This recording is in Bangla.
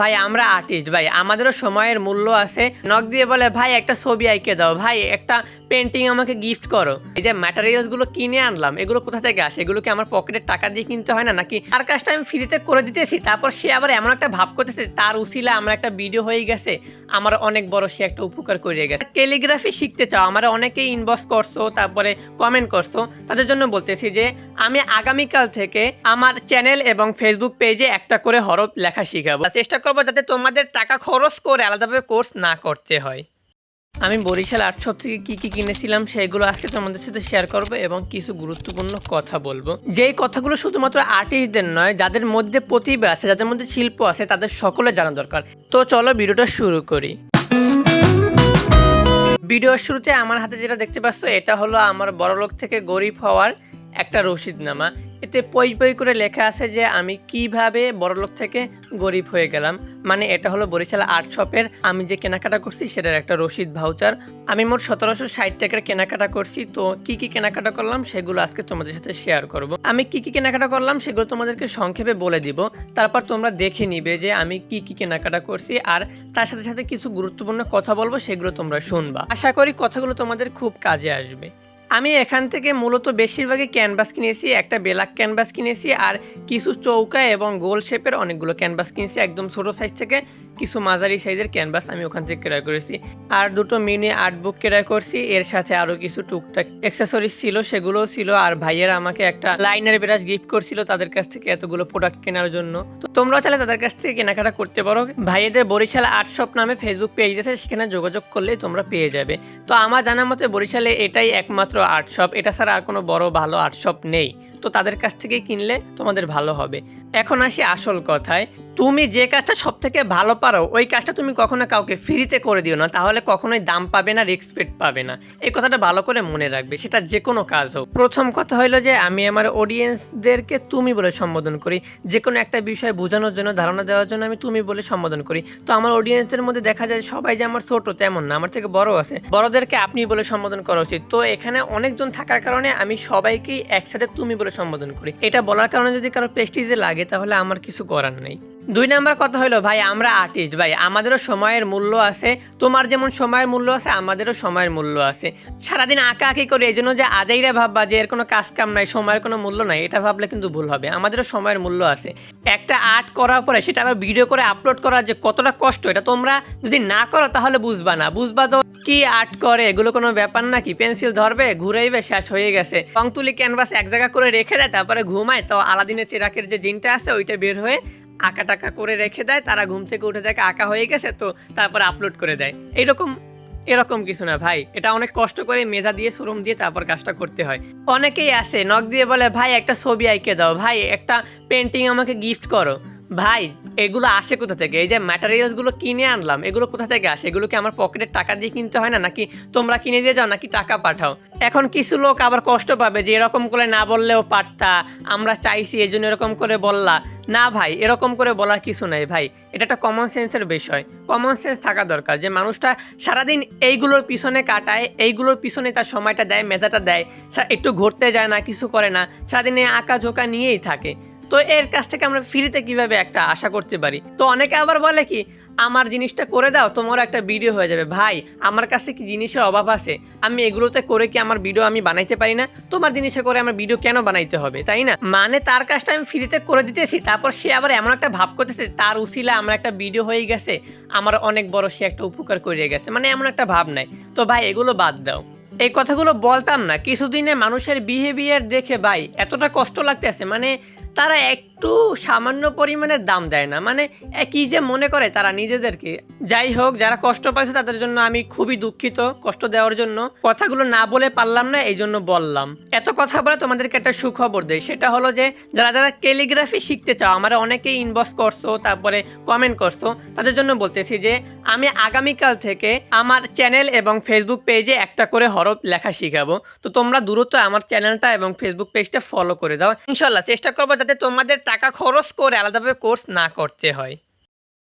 ভাই, আমরা আর্টিস্ট ভাই। আমাদেরও সময়ের মূল্য আছে। নক দিয়ে বলে, ভাই, একটা ছবি আঁকে দাও। ভাই, একটা পেন্টিং আমাকে গিফট করো। এই যে ম্যাটেরিয়ালসগুলো কিনে আনলাম, এগুলো কোথা থেকে আসে? এগুলো কি আমার পকেটের টাকা দিয়ে কিনতে হয় না? নাকি তার কাজটা আমি ফ্রিতে করে দিতেছি, তারপর সে আবার এমন একটা ভাব করতেছে, তার উসিলা আমার একটা ভিডিও হয়ে গেছে, আমার অনেক বড় সে একটা উপকার করে গেছে। ক্যালিগ্রাফি শিখতে চাও, আমার অনেকেই ইনবক্স করছ, তারপরে কমেন্ট করছ। তাদের জন্য বলতেছি যে, আমি আগামীকাল থেকে আমার চ্যানেল এবং ফেসবুক পেজে একটা করে হরফ লেখা শিখাবো। চেষ্টা করব যাতে তোমাদের টাকা খরচ করে আলাদাভাবে কোর্স না করতে হয়। আমি বরিশাল আর্ট শপ থেকে কি কি কিনেছিলাম সেগুলো আজকে তোমাদের সাথে শেয়ার করব এবং কিছু গুরুত্বপূর্ণ কথা বলব। যেই কথাগুলো শুধুমাত্র আর্টিস্টদের নয়, যাদের মধ্যে প্রতিভা আছে, যাদের মধ্যে শিল্প আছে, তাদের সকলে জানা দরকার। তো চলো ভিডিওটা শুরু করি। ভিডিওর শুরুতে আমার হাতে যেটা দেখতে পাচ্ছ, এটা হলো আমার বড়লোক থেকে গরিব হওয়ার একটা রসিদনামা। এতে পই পই করে লেখা আছে যে আমি কীভাবে বড়লোক থেকে গরিব হয়ে গেলাম। মানে এটা হলো বরিশাল আর্ট শপের আমি যে কেনাকাটা করছি সেটার একটা রসিদ ভাউচার। আমি মোট সতেরোশো ষাট টাকার কেনাকাটা করছি। তো কি কি কেনাকাটা করলাম সেগুলো আজকে তোমাদের সাথে শেয়ার করব। আমি কি কি কেনাকাটা করলাম সেগুলো তোমাদেরকে সংক্ষেপে বলে দিব। তারপর তোমরা দেখে নিবে যে আমি কি কি কেনাকাটা করছি আর তার সাথে সাথে কিছু গুরুত্বপূর্ণ কথা বলব সেগুলো তোমরা শুনবা। আশা করি কথাগুলো তোমাদের খুব কাজে আসবে। আমি এখান থেকে মূলত বেশিরভাগই ক্যানভাস কিনেছি, একটা বেলাক ক্যানভাস কিনেছি আর কিছু চৌকা এবং গোল শেপের অনেকগুলো ক্যানভাস কিনেছি। একদম ছোট সাইজ থেকে কিছু মাঝারি সাইজের ক্যানভাস আমি ওখান থেকে ক্রয় করেছি। আর দুটো মিনি আর্ট বুক ক্রয় করছি, এর সাথে আরও কিছু টুকটাক অ্যাক্সেসরিজ ছিল, সেগুলোও ছিল। আর ভাইয়েরা আমাকে একটা লাইনার ব্রাশ গিফট করছিল তাদের কাছ থেকে এতগুলো প্রোডাক্ট কেনার জন্য। তো তোমরাও চাইলে তাদের কাছ থেকে কেনাকাটা করতে পারো। ভাইয়েদের বরিশাল আর্ট শপ নামে ফেসবুক পেজ আছে, সেখানে যোগাযোগ করলেই তোমরা পেয়ে যাবে। তো আমার জানা মতে বরিশালে এটাই একমাত্র আর্ট শপ এটা ছাড়া আর কোনো বড় ভালো আর্ট শপ নেই। তো তাদের কাছ থেকেই কিনলে তোমাদের ভালো হবে। এখন আসি আসল কথায়। তুমি যে কাজটা সব থেকে ভালো পারো, ওই কাজটা তুমি কখনো কাউকে ফ্রিতে করে দিও না। তাহলে কখনোই দাম পাবে না রেসপেক্ট পাবে না। এই কথাটা ভালো করে মনে রাখবে, সেটা যে কোনো কাজ হোক। প্রথম কথা হলো যে, আমি আমার অডিয়েন্সদেরকে তুমি বলে সম্বোধন করি। যে কোনো একটা বিষয় বোঝানোর জন্য, ধারণা দেওয়ার জন্য আমি তুমি বলে সম্বোধন করি। তো আমার অডিয়েন্সদের মধ্যে দেখা যায় সবাই যে আমার ছোট, তেমন না, আমার থেকে বড় আছে। বড়দেরকে আপনি বলে সম্বোধন করা উচিত। তো এখানে অনেকজন থাকার কারণে আমি সবাইকেই একসাথে তুমি বলে সম্বোধন করি। এটা বলার কারণে যদি কারও প্রেস্টিজে লাগে তাহলে আমার কিছু করার নেই। দুই নাম্বার কথা হলো, ভাই, আমরা আর্টিস্ট ভাই, আমাদেরও সময়ের মূল্য আছে। তোমার যেমন সময়ের মূল্য আছে, আমাদেরও সময়ের মূল্য আছে। সারাদিন আঁকা আঁকি করে, এই জন্য যে আজাইরা ভাববা যে এর কোনো কাজ কাম নাই, সময়ের কোনো মূল্য নাই, এটা ভাবলে কিন্তু ভুল হবে। আমাদেরও সময়ের মূল্য আছে। একটা আর্ট করার পরে সেটা আবার ভিডিও করে আপলোড করা যে কতটা কষ্ট, এটা তোমরা যদি না করো তাহলে বুঝবা না। বুঝবা তো কি আর্ট করে? এগুলো কোনো ব্যাপার নাকি? পেন্সিল ধরবে, ঘুরাইবে, শেষ হয়ে গেছে। রং তুলি ক্যানভাস এক জায়গা করে রেখে দেয়, তারপরে ঘুমায়। তো আলাদিনের চিরাকের যে জিনটা আছে, ওইটা বের হয়ে আঁকা টাকা করে রেখে দেয়, তারা ঘুম থেকে উঠে দেখে আঁকা হয়ে গেছে, তো তারপর আপলোড করে দেয়। এরকম এরকম কিছু না ভাই। এটা অনেক কষ্ট করে মেধা দিয়ে, শ্রম দিয়ে তারপর কাজটা করতে হয়। অনেকেই আসে নখ দিয়ে বলে, ভাই, একটা ছবি আঁকে দাও। ভাই, একটা পেন্টিং আমাকে গিফট করো। ভাই, এগুলো আসে কোথা থেকে? এই যে ম্যাটেরিয়ালসগুলো কিনে আনলাম, এগুলো কোথা থেকে আসে? এগুলো কি আমার পকেটের টাকা দিয়ে কিনতে হয় না? নাকি তোমরা কিনে দিয়ে যাও, নাকি টাকা পাঠাও? এখন কিছু লোক আবার কষ্ট পাবে যে এরকম করে না বললেও পারতা। আমরা চাইছি এই জন্য এরকম করে বললা। না ভাই, এরকম করে বলার কিছু নাই ভাই। এটা একটা কমন সেন্সের বিষয়। কমন সেন্স থাকা দরকার যে মানুষটা সারাদিন এইগুলোর পিছনে কাটায়, এইগুলোর পিছনে তার সময়টা দেয় মেধাটা দেয়। একটু ঘুরতে যায় না, কিছু করে না। সারাদিন এই আঁকা ঝোঁকা নিয়েই থাকে। তো এর কাছ থেকে আমরা ফ্রিতে কীভাবে একটা আশা করতে পারি? তো অনেকে আবার বলে কি, আমার জিনিসটা করে দাও তোমার একটা ভিডিও হয়ে যাবে। ভাই, আমার কাছে কি জিনিসের অভাব আছে? আমি এগুলোতে করে কি আমার ভিডিও আমি বানাইতে পারি না? তোমার জিনিসে করে আমার ভিডিও কেন বানাইতে হবে, তাই না? মানে তার কাজটা আমি ফ্রিতে করে দিতেছি, তারপর সে আবার এমন একটা ভাব করতেছে, তার উসিলা আমার একটা ভিডিও হয়ে গেছে, আমার অনেক বড় সে একটা উপকার করে গেছে। মানে এমন একটা ভাব নাই। তো ভাই, এগুলো বাদ দাও। এই কথাগুলো বলতাম না, কিছুদিনে মানুষের বিহেভিয়ার দেখে ভাই, এতটা কষ্ট লাগতেছে। মানে তারা একটু সামান্য পরিমাণের দাম দেয় না। মানে একই যে মনে করে তারা নিজেদেরকে। যাই হোক, যারা কষ্ট পাইছে তাদের জন্য আমি খুবই দুঃখিত কষ্ট দেওয়ার জন্য। কথাগুলো না বলে পারলাম না, এই জন্য বললাম। এত কথা বলে তোমাদেরকে একটা সুখবর দেয় সেটা হলো যে, যারা যারা ক্যালিগ্রাফি শিখতে চাও, আমার অনেকেই ইনবক্স করছ, তারপরে কমেন্ট করছ, তাদের জন্য বলতেছি যে, আমি আগামীকাল থেকে আমার চ্যানেল এবং ফেসবুক পেজে একটা করে হরফ লেখা শিখাবো। তো তোমরা দ্রুত আমার চ্যানেলটা এবং ফেসবুক পেজটা ফলো করে দাও। ইনশাল্লাহ চেষ্টা করব তোমাদের টাকা খরচ করে আলাদাভাবে কোর্স না করতে হয়।